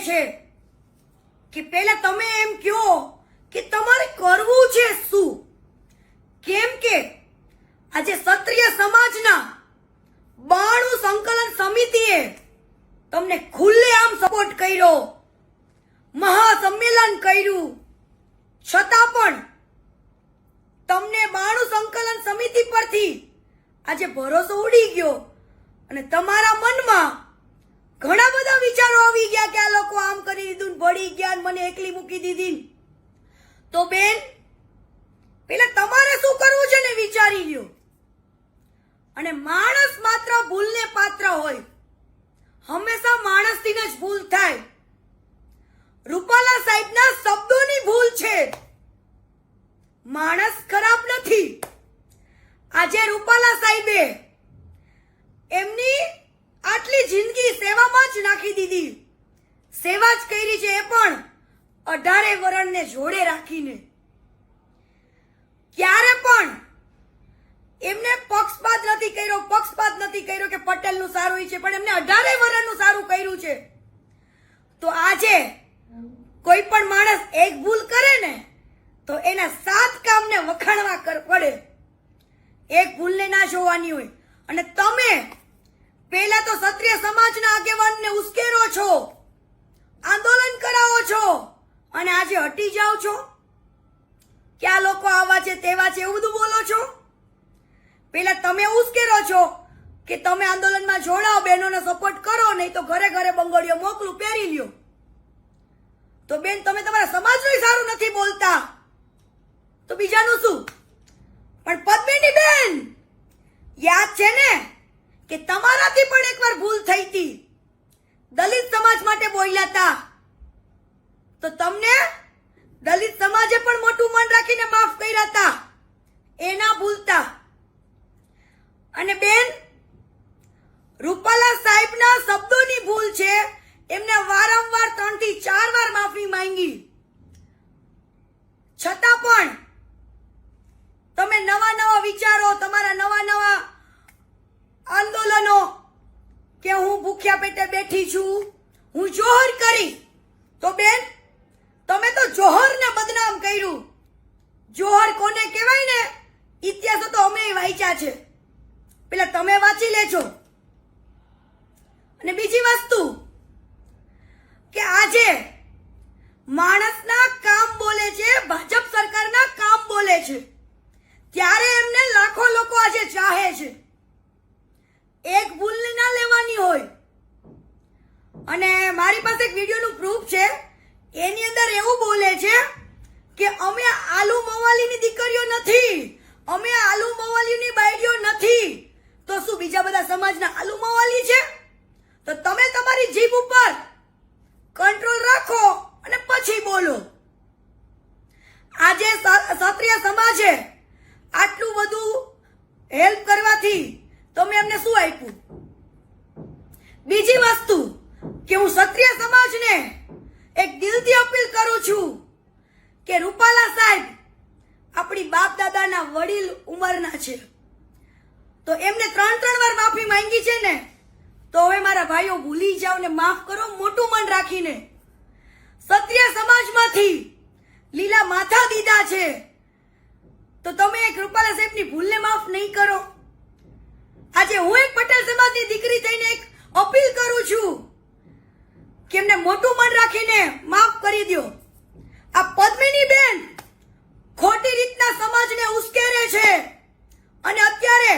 છે કે પહેલા તમે એમ કહો કે તમારે કરવું છે શું? કેમ કે આજે ક્ષત્રિય સમાજના બાણું સંકલન સમિતિએ તમને ખુલ્લે આમ સપોર્ટ કર્યો, મહાસંમેલન કર્યું. છતાં પણ તમને બાણું સંકલન સમિતિ પરથી આજે ભરોસો ઉડી ગયો અને તમારા મનમાં ઘણા બધા વિચારો આવી ગયા કે આ લોકો મને એકલી મૂકી દીધી. તો બેન, પેલા તમારે શું કરવું છે ને વિચારી લ્યો. અને માણસ માત્ર ભૂલને પાત્ર હોય. હંમેશા માણસથી જ ભૂલ થાય. રૂપાલા સાહેબના શબ્દોની ભૂલ છે. માણસ ખરાબ નથી. આજે રૂપાલા સાહેબે એમની આટલી જિંદગી સેવામાં જ નાખી દીધી. સેવા જ કરી છે એ પણ. અઢારે વરણને જોડે રાખીને. ક્યારે પણ એમને પક્ષપાત નથી કર્યો, પક્ષપાત નથી કર્યો કે પટેલનું સારું છે, પણ એમને અઢારે વરણનું સારું કર્યું છે. તો આજે કોઈ પણ માણસ એક ભૂલ કરે ને, તો એના સાત કામને વખાણવા કર- પડે એક ભૂલને ના જોવાની હોય. અને તમે પહેલા તો ક્ષત્રિય સમાજના આગેવાનને ઉશ્કેરો છો, આંદોલન કરાવો છો. અને આજે હટી જાઓ છો? કે લોકો આવા છે, તેવા છે, એવું બધું બોલો છો? પેલા તમે ઉશ્કેરો છો કે તમે આંદોલનમાં જોડાઓ, બહેનોને સપોર્ટ કરો, નહીં તો ઘરે ઘરે બંગડીઓ મોકલું, પહેરી લ્યો. તો બેન, તમે તમારા સમાજનું સારું નથી બોલતા. તો બીજાનું શું? પણ પદ્મિની બેન, યાદ છે ને કે તમારાથી પણ એકવાર ભૂલ થઈ હતી. દલિત સમાજ માટે બોલ્યા હતા. તો તમને દલિત સમાજે પણ મોટું મન રાખીને માફ કર્યા હતા એ ના ભૂલતા. અને બેન, રૂપાલા સાહેબના શબ્દોની ભૂલ છે. એમને વારંવાર ત્રણથી ચાર વાર માફી માંગી. છતાં પણ તમે નવા નવા વિચારો, તમારા નવા નવા આંદોલનો કે હું ભૂખ્યા પેટે બેઠી છું, હું જોહર કરી. તો બેન તમે તો જોહરને બદનામ કર્યું. જોહર કોને કહેવાય ને? ઇતિહાસો તો અમે વાંચ્યા છે. પેલા તમે વાંચી લેજો. અને બીજી વસ્તુ કે આજે માણસના કામ બોલે છે, ભાજપ સરકારના કામ બોલે છે. ત્યારે એમને લાખો લોકો આજે ચાહે છે. એક ભૂલ ના લેવાની હોય. અને મારી પાસે એક વિડીયોનું પ્રૂફ છે. એની અંદર એવું બોલે છે કે અમે આલુ મવાલીની દીકરીઓ નથી. અમે આલુ મવાલીની બાયડીઓ નથી. તો શું બીજા બધા સમાજના આલુ મવાલી છે? તો તમે તમારી જીભ ઉપર કંટ્રોલ રાખો અને પછી બોલો. આજે ક્ષત્રિય સમાજે આટલું બધું હેલ્પ કરવાથી તમે એમને શું આપ્યું? બીજી વસ્તુ કે હું ક્ષત્રિય સમાજને એક દિલથી અપીલ કરું છું કે રૂપાલા સાહેબ આપણી બાપ દાદાના વડીલ ઉંમરના છે. તો એમને ત્રણ ત્રણ વાર માફી માંગી છે ને, તો હવે મારા ભાઈઓ ભૂલી જાઓ ને માફ કરો, મોટું મન રાખીને. ક્ષત્રિય સમાજમાંથી લીલા માથા દીધા છે. તો તમે એક રૂપાલા સાહેબની ભૂલને માફ નહીં કરો. આજે હું એક પટેલ સમાજની દીકરી થઈને એક અપીલ કરું છું કે એમને મોટું મન રાખીને માફ કરી દો આ પદ્મિની બેન ખોટી રીતના સમાજને ઉશ્કેરે છે. અને અત્યારે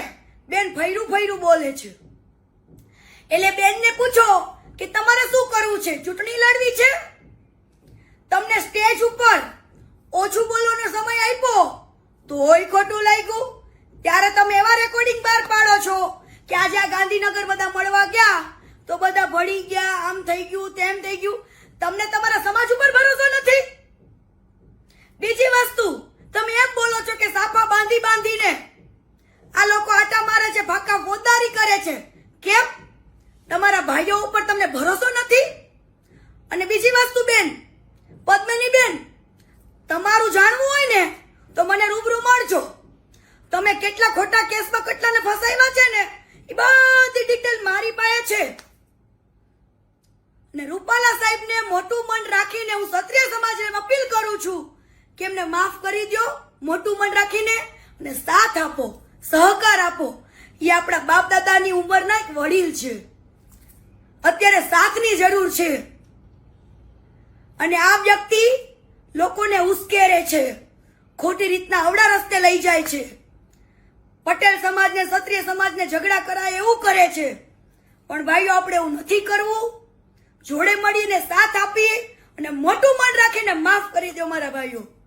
બેન ફૈરું ફૈરું બોલે છે. એટલે બેનને પૂછો કે તમારે શું કરવું છે? ચૂંટણી લડવી છે? તમને સ્ટેજ ઉપર ઓછું બોલવાનો સમય આપ્યો તોય ખોટું લાગ્યું. ત્યારે તમે એવા રેકોર્ડિંગ બહાર પાડો છો કે આજે આ ગાંધીનગર બધા મળવા ગયા, તો બધા ભળી ગયા, આમ થઈ ગયું, તેમ થઈ ગયું. તમને તમારા સમાજ ઉપર ભરોસો નથી બીજી વસ્તુ તમે એમ બોલો છો કે સાપા બાંધી બાંધીને આ લોકો આટા મારે છે ફાકા ફોજદારી કરે છે કેમ તમારા ભાઈઓ ઉપર તમને ભરોસો નથી? અને બીજી વસ્તુ બેન, પદ્મની બેન, તમારું જાણવું હોય ને, તો મને રૂબરૂ મળજો. તમે કેટલા ખોટા કેસમાં કેટલાને ફસાવ્યા છે ને, એ બધી ડિટેલ મારી પાસે છે. અને રૂપાલા સાહેબને મોટું મન રાખીને હું ક્ષત્રિય સમાજને અપીલ કરું છું કે એમને માફ કરી દો મોટું મન રાખીને, અને સાથ આપો, સહકાર આપો. એ આપણા બાપ દાદાની ઉંમરના એક વડીલ છે. અત્યારે સાથની જરૂર છે. અને આ વ્યક્તિ લોકોને ઉશ્કેરે છે. ખોટી રીતના અવડા રસ્તે લઈ જાય છે. પટેલ સમાજને, ક્ષત્રિય સમાજને ઝઘડા કરાય એવું કરે છે. પણ ભાઈઓ, આપણે એવું નથી કરવું. જોડે મળીને સાથ આપીએ અને મોટું મન રાખીને માફ કરી દો મારા ભાઈઓ.